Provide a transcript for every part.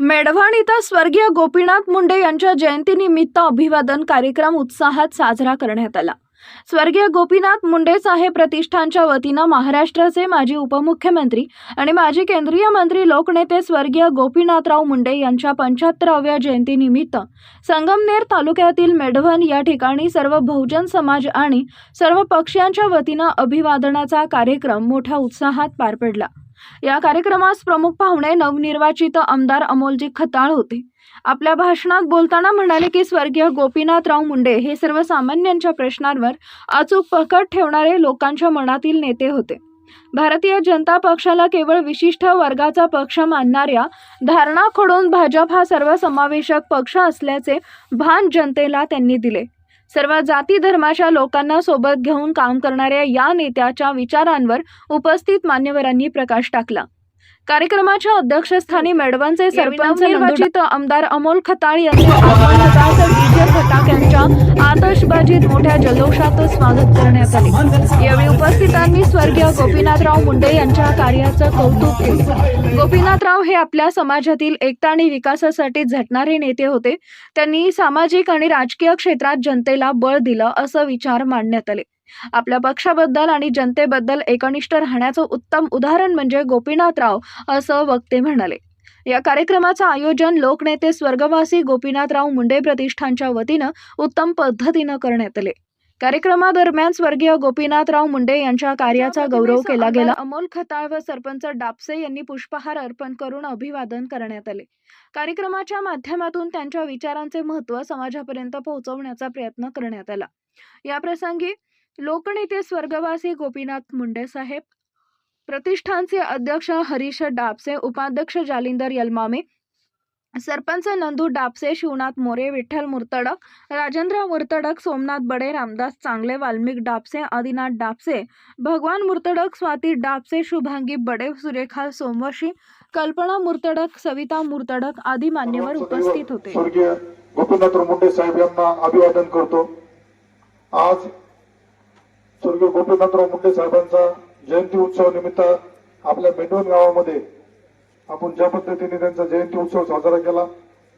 मेढवण इथं स्वर्गीय गोपीनाथ मुंडे यांच्या जयंतीनिमित्त अभिवादन कार्यक्रम उत्साहात साजरा करण्यात आला. स्वर्गीय गोपीनाथ मुंडे साहेब प्रतिष्ठानच्या वतीनं महाराष्ट्राचे माजी उपमुख्यमंत्री आणि माजी केंद्रीय मंत्री लोकनेते स्वर्गीय गोपीनाथराव मुंडे यांच्या पंच्याहत्तराव्या जयंतीनिमित्त संगमनेर तालुक्यातील मेढवण या ठिकाणी सर्व बहुजन समाज आणि सर्व पक्षांच्या वतीनं अभिवादनाचा कार्यक्रम मोठ्या उत्साहात पार पडला. या कार्यक्रमास प्रमुख पाहुणे नवनिर्वाचित आमदार अमोलजी खताळ होते. आपल्या भाषणात बोलताना म्हणाले की स्वर्गीय गोपीनाथराव मुंडे हे सर्वसामान्यांच्या प्रश्नांवर अचूक पकड ठेवणारे लोकांच्या मनातील नेते होते. भारतीय जनता पक्षाला केवळ विशिष्ट वर्गाचा पक्ष मानणाऱ्या धारणा खोडून भाजप हा सर्वसमावेशक पक्ष असल्याचे भान जनतेला त्यांनी दिले. सर्व जाती धर्माच्या लोकांना सोबत घेऊन काम करणाऱ्या या नेत्याच्या विचारांवर उपस्थित मान्यवरांनी प्रकाश टाकला. कार्यक्रमाच्या अध्यक्षस्थानी मेडवनचे सरपंच निर्वाचित आमदार अमोल खताळ यांचे डीजे फटाक्यांच्या आतषबाजीत मोठ्या जल्लोषात स्वागत करण्यात आले. यावेळी उपस्थितांनी स्वर्गीय गोपीनाथराव मुंडे यांच्या कार्याचं कौतुक केले. गोपीनाथराव हे आपल्या समाजातील एकता आणि विकासासाठी झटणारे नेते होते. त्यांनी सामाजिक आणि राजकीय क्षेत्रात जनतेला बळ दिलं असं विचार मांडण्यात आले. आपल्या पक्षाबद्दल आणि जनतेबद्दल एकनिष्ठ राहण्याचं उत्तम उदाहरण म्हणजे गोपीनाथराव असं वक्ते म्हणाले. या कार्यक्रमाचं आयोजन लोकनेते स्वर्गवासी गोपीनाथराव मुंडे प्रतिष्ठानच्या वतीनं उत्तम पद्धतीनं करण्यात आले. कार्यक्रमादरम्यान स्वर्गीय गोपीनाथराव मुंडे यांच्या कार्याचा गौरव केला गेला. अमोल खताळ व सरपंच डापसे यांनी पुष्पहार अर्पण करून अभिवादन करण्यात आले. कार्यक्रमाच्या माध्यमातून त्यांच्या विचारांचे महत्त्व समाजापर्यंत पोहोचवण्याचा प्रयत्न करण्यात आला. या प्रसंगी लोकनेते स्वर्गवासी गोपीनाथ मुंडे साहेब प्रतिष्ठानचे अध्यक्ष हरीश डाबसे उपाध्यक्ष जालिंदर यलमामे सरपंच नंदू डाबसे शिवनाथ मोरे विठ्ठल मुर्तडक राजेंद्र मुर्तडक सोमनाथ बडे रामदास चांगले वाल्मिक डाबसे आदिनाथ डाबसे भगवान मुर्तडक स्वाती डाबसे शुभांगी बडे सुरेखा सोमवशी कल्पना मुर्तडक सविता मुर्तडक आदी मान्यवर उपस्थित होते. गोपीनाथराव मुंडे साहेब यांना अभिवादन करतो. आज स्वर्गीय गोपीनाथराव मुंडे साहेबांचा जयंती उत्सव निमित्त आपल्या मेंढवण गावामध्ये आपण ज्या पद्धतीने त्यांचा जयंती उत्सव साजरा केला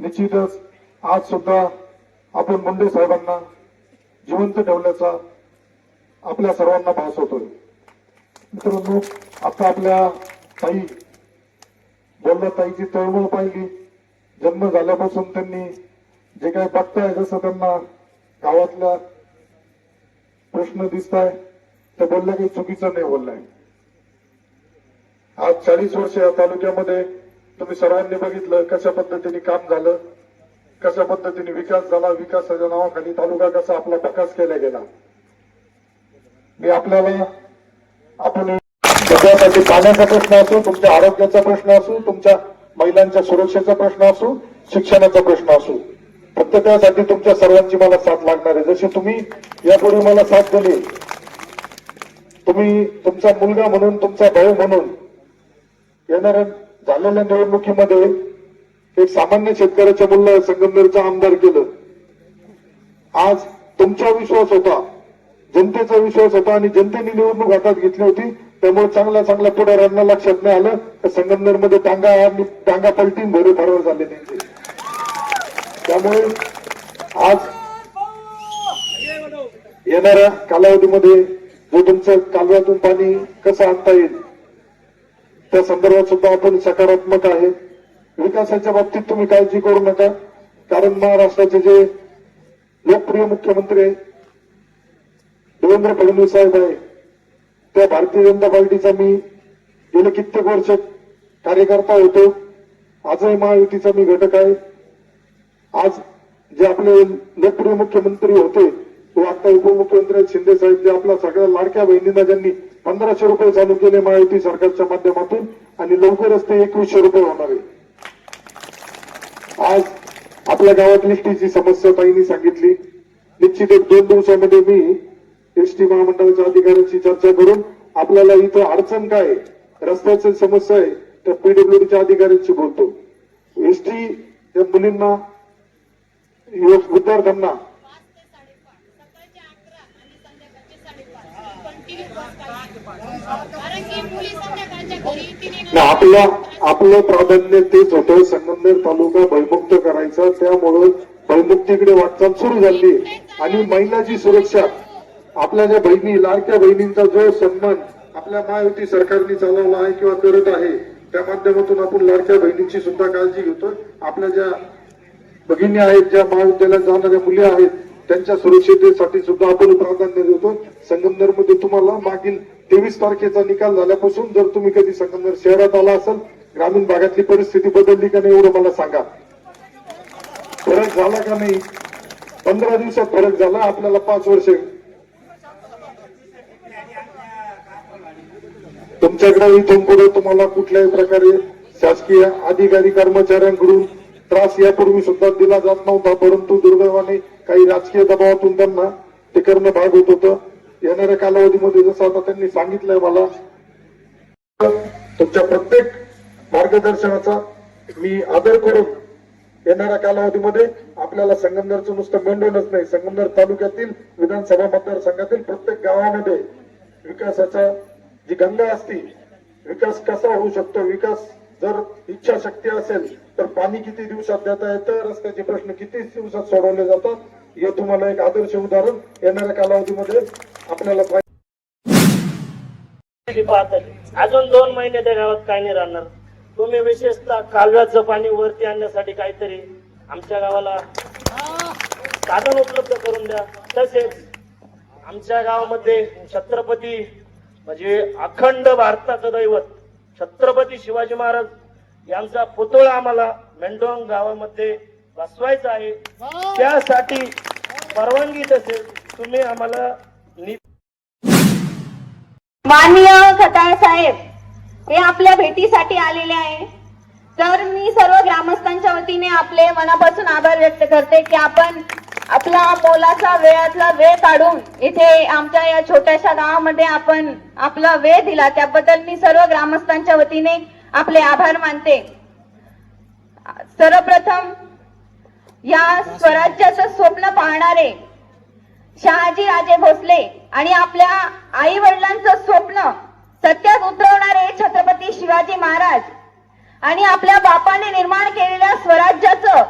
निश्चितच आज सुद्धा आपण मुंडे साहेबांना जिवंत ठेवल्याचा आपल्या सर्वांना भास होतोय. मित्रांनो आता आपल्या ताई बोलला ताईची तळमळ पाहिली. जन्म झाल्यापासून त्यांनी जे काही बघताय जसं त्यांना गावातल्या प्रश्न दिसत आहे ते की चुकीचं नाही बोललाय. आज चाळीस वर्ष या तालुक्यामध्ये तुम्ही सर्वांनी बघितलं कशा पद्धतीने काम झालं कशा पद्धतीने विकास झाला विकासाच्या नावाखाली तालुका कसा आपला विकास केला गेला. मी आपल्याला आपण सगळ्यासाठी पाण्याचा प्रश्न असो तुमच्या आरोग्याचा प्रश्न असो तुमच्या महिलांच्या सुरक्षेचा प्रश्न असो शिक्षणाचा प्रश्न असो फक्त त्यासाठी तुमच्या सर्वांची मला साथ लागणार आहे. जशी तुम्ही यापूर्वी मला साथ दिली तुम्ही तुमचा मुलगा म्हणून तुमचा भाऊ म्हणून येणाऱ्या झालेल्या निवडणुकीमध्ये एक सामान्य शेतकऱ्याच्या मुलं संगमनेरचा आमदार केलं. आज तुमचा विश्वास होता जनतेचा विश्वास होता आणि जनतेने निवडणूक हातात घेतली होती त्यामुळे चांगल्या चांगल्या पुढाऱ्यांना लक्षात नाही आलं. तर संगमनेरमध्ये टांगा आणि टांगा पलटीन भरे फरार झाले त्यांचे. त्यामुळे आज येणाऱ्या कालावधीमध्ये जो तुमचं कालव्यातून पाणी कसं आणता येईल त्या संदर्भात सुद्धा आपण सकारात्मक आहे. विकासाच्या बाबतीत तुम्ही काळजी करू नका कारण महाराष्ट्राचे जे लोकप्रिय मुख्यमंत्री आहे देवेंद्र फडणवीस साहेब आहे त्या भारतीय जनता पार्टीचा मी गेले कित्येक वर्ष कार्यकर्ता होतो. आजही महायुतीचा मी घटक आहे. आज जे आपले लोकप्रिय मुख्यमंत्री होते तो आता उपमुख्यमंत्री शिंदे साहेब जे आपल्या सगळ्या लाडक्या बहिणींना ज्यांनी पंधराशे रुपये चालू केले महायुती सरकारच्या माध्यमातून आणि लवकरच ते एकवीसशे रुपये होणार आहे आज आपल्या गावात लिस्टीची समस्या ताईंनी सांगितली. निश्चित एक दोन दिवसामध्ये मी एसटी महामंडळाच्या अधिकाऱ्यांशी चर्चा करून आपल्याला इथं अडचण काय रस्त्याची समस्या आहे त्या पीडब्ल्यूडीच्या अधिकाऱ्यांशी बोलतो. एसटी या मुलींना विद्यार्थ्यांना आपलं आपलं प्राधान्य तेच होतं. संगमनेर तालुका भयमुक्त करायचा. त्यामुळं भयमुक्तीकडे वाटचाल सुरू झाली. आणि महिलाची सुरक्षा. आपल्या ज्या बहिणी लाडक्या बहिणींचा जो सन्मान आपल्या महायुती सरकारने चालवला आहे किंवा करत आहे त्या माध्यमातून आपण लाडक्या बहिणींची सुद्धा काळजी घेतोय. आपल्या ज्या भगिनी आहेत ज्या महाविद्यालयात जाणाऱ्या मुली आहेत त्यांच्या सुरक्षिततेसाठी सुद्धा आपण प्राधान्य देतो. संगमनेरमध्ये तुम्हाला मागील तेवीस तारखेचा निकाल झाल्यापासून जर तुम्ही कधी संगमनेर शहरात आला असाल ग्रामीण भागातली परिस्थिती बदलली का नाही एवढं मला सांगा. फरक झाला का नाही? पंधरा दिवसात फरक झाला आपल्याला पाच वर्ष. तुमच्याकडे इथून पुढे तुम्हाला कुठल्याही प्रकारे शासकीय अधिकारी कर्मचाऱ्यांकडून त्रास यापूर्वी सुद्धा दिला जात नव्हता परंतु दुर्दैवाने काही राजकीय दबावातून त्यांना ते करणं भाग होत होतं. येणाऱ्या कालावधीमध्ये जसं आता त्यांनी सांगितलंय मला तुमच्या प्रत्येक मार्गदर्शनाचा मी आदर करून येणाऱ्या कालावधीमध्ये आपल्याला संगमनेरचं नुसतं मेंढवणच नाही संगमनेर तालुक्यातील विधानसभा मतदारसंघातील प्रत्येक गावामध्ये विकासाचा जी गंगा असती विकास कसा होऊ शकतो विकास जर इच्छाशक्ती असेल तर पाणी किती दिवसात देता येतं रस्त्याचे प्रश्न किती दिवसात सोडवले जातात हे तुम्हाला एक आदर्श उदाहरण येणाऱ्या कालावधीमध्ये आपल्याला पाहिजे. अजून दोन महिने त्या गावात काय नाही राहणार. तुम्ही विशेषतः कालव्याचं पाणी वरती आणण्यासाठी काहीतरी आमच्या गावाला साधन उपलब्ध करून द्या. तसेच आमच्या गावामध्ये छत्रपती म्हणजे अखंड भारताचं दैवत छत्रपती शिवाजी महाराज यांचा पुतळा आम्हाला मेंढोंग गावामध्ये बसवायचा आहे. त्यासाठी परवानगी तसेच तुम्ही आम्हाला माननीय खताळ साहेब हे आपल्या भेटीसाठी आलेले आहे. तर मी सर्व ग्रामस्थांच्या वतीने आपले मनापासून आभार व्यक्त करते की आपण आपला मोलाचा वेळातला वेळ काढून इथे आमच्या या छोट्याशा गावामध्ये आपण आपला वेळ दिला. त्याबद्दल मी सर्व ग्रामस्थांच्या वतीने आपले आभार मानते. सर्वप्रथम या स्वराज्याचं स्वप्न पाहणारे शहाजी राजे भोसले आणि आपल्या आई वडिलांचं स्वप्न सत्यात उतरवणारे छत्रपती शिवाजी महाराज आणि आपल्या बापाने निर्माण केलेल्या स्वराज्याचं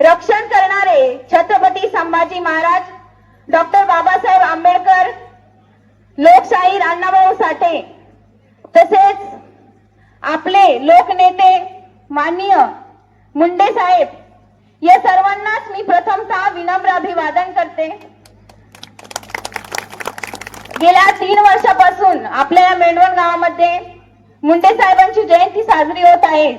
रक्षण करणारे छत्रपती संभाजी महाराज डॉक्टर बाबासाहेब आंबेडकर लोकशाही अण्णाभाऊ साठे तसेच आपले लोकनेते माननीय मुंडे साहेब या सर्वांनाच मी प्रथमतः विनम्र अभिवादन करते. गेल्या तीन वर्षापासून आपल्या या मेंढवण गावामध्ये मुंडे साहेबांची जयंती साजरी होत आहे.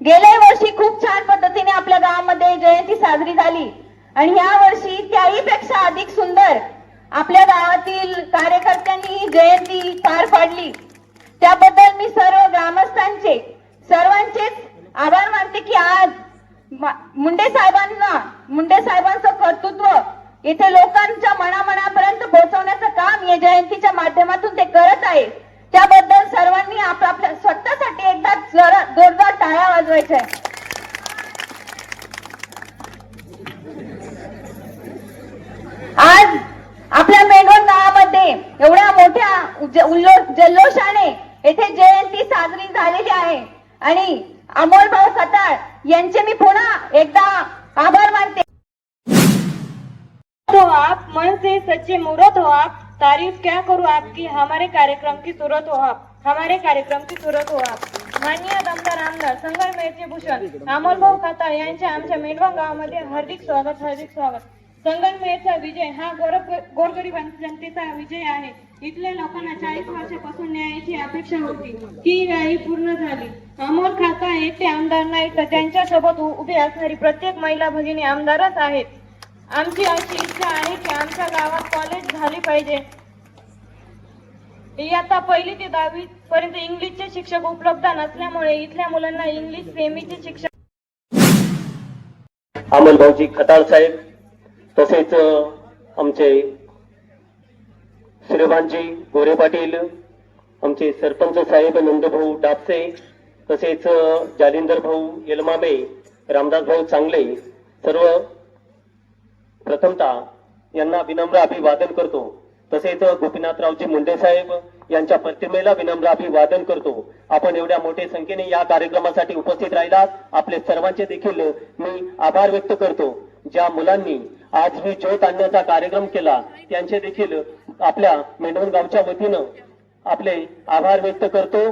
गेल्या वर्षी खूप छान पद्धतीने आपल्या गावामध्ये जयंती साजरी झाली. आणि ह्या वर्षी त्याही पेक्षा अधिक सुंदर आपल्या गावातील कार्यकर्त्यांनी जयंती पार पाडली. त्याबद्दल मी सर्व ग्रामस्थांचे सर्वांचेच आभार मानते की आज मुंडे साहेबांना मुंडे साहेबांचं कर्तृत्व इथे लोकांच्या मनामनापर्यंत पोहोचवण्याचं काम या जयंतीच्या माध्यमातून ते करत आहे. त्याबद्दल सर्वांनी आपल्या स्वतःसाठी एकदा जोरदार टाळ्या आज आपल्या मेंढवण गावामध्ये एवढ्या मोठ्या उज- जल्लोषाने येथे जयंती साजरी झालेली आहे. आणि अमोल भाऊ खताळ यांचे मी पुन्हा एकदा आभार मानते. तो आप मन से सच्चे मुहूर्त हो आप. तारीफ क्या करूँ आपकी? हमारे कार्यक्रम की सूरत हो आप. हमारे कार्यक्रम की सुरत हो आप। माननीय दमदार आमदार संगमनेरचे भूषण अमोल भाऊ खाताळ यांच्या आमच्या मेंढवा गावामध्ये हार्दिक स्वागत हार्दिक स्वागत. संगमनेरचा विजय हा गोरग गोरगरीब जनतेचा विजय आहे. इथल्या लोकांना चाळीस वर्षापासून न्यायाची अपेक्षा होती. ती न्यायी पूर्ण झाली. अमोल खाता एकटे आमदार नाही तर त्यांच्यासोबत उभी असणारी प्रत्येक महिला भगिनी आमदारच आहेत. आमची अशी इच्छा आहे की आमच्या गावात कॉलेज झाली पाहिजे. इयत्ता पहिली ते दहावी पर्यंत इंग्लिशचे शिक्षक उपलब्ध नसल्यामुळे इथल्या मुलांना इंग्लिश प्रेमीचे शिक्षक अमोलभाऊजी खताळ साहेब तसेच आमचे श्रीमानजी गोरे पाटील आमचे सरपंच साहेब नंदभाऊ डापसे तसेच जालिंदर भाऊ यलमाबे रामदास भाऊ चांगले सर्व प्रथमता यांना विनम्र अभिवादन करतो. तसेच गोपीनाथरावजी मुंडे साहेब यांच्या प्रतिमेला विनम्र अभिवादन करतो. आपण एवढ्या मोठ्या संख्येने या कार्यक्रमासाठी उपस्थित राहिलात. आपले सर्वांचे देखील मी आभार व्यक्त करतो. ज्या मुलांनी आज मी ज्योत आणण्याचा कार्यक्रम केला त्यांचे देखील आपल्या मेंढवण गावच्या वतीनं आपले आभार व्यक्त करतो.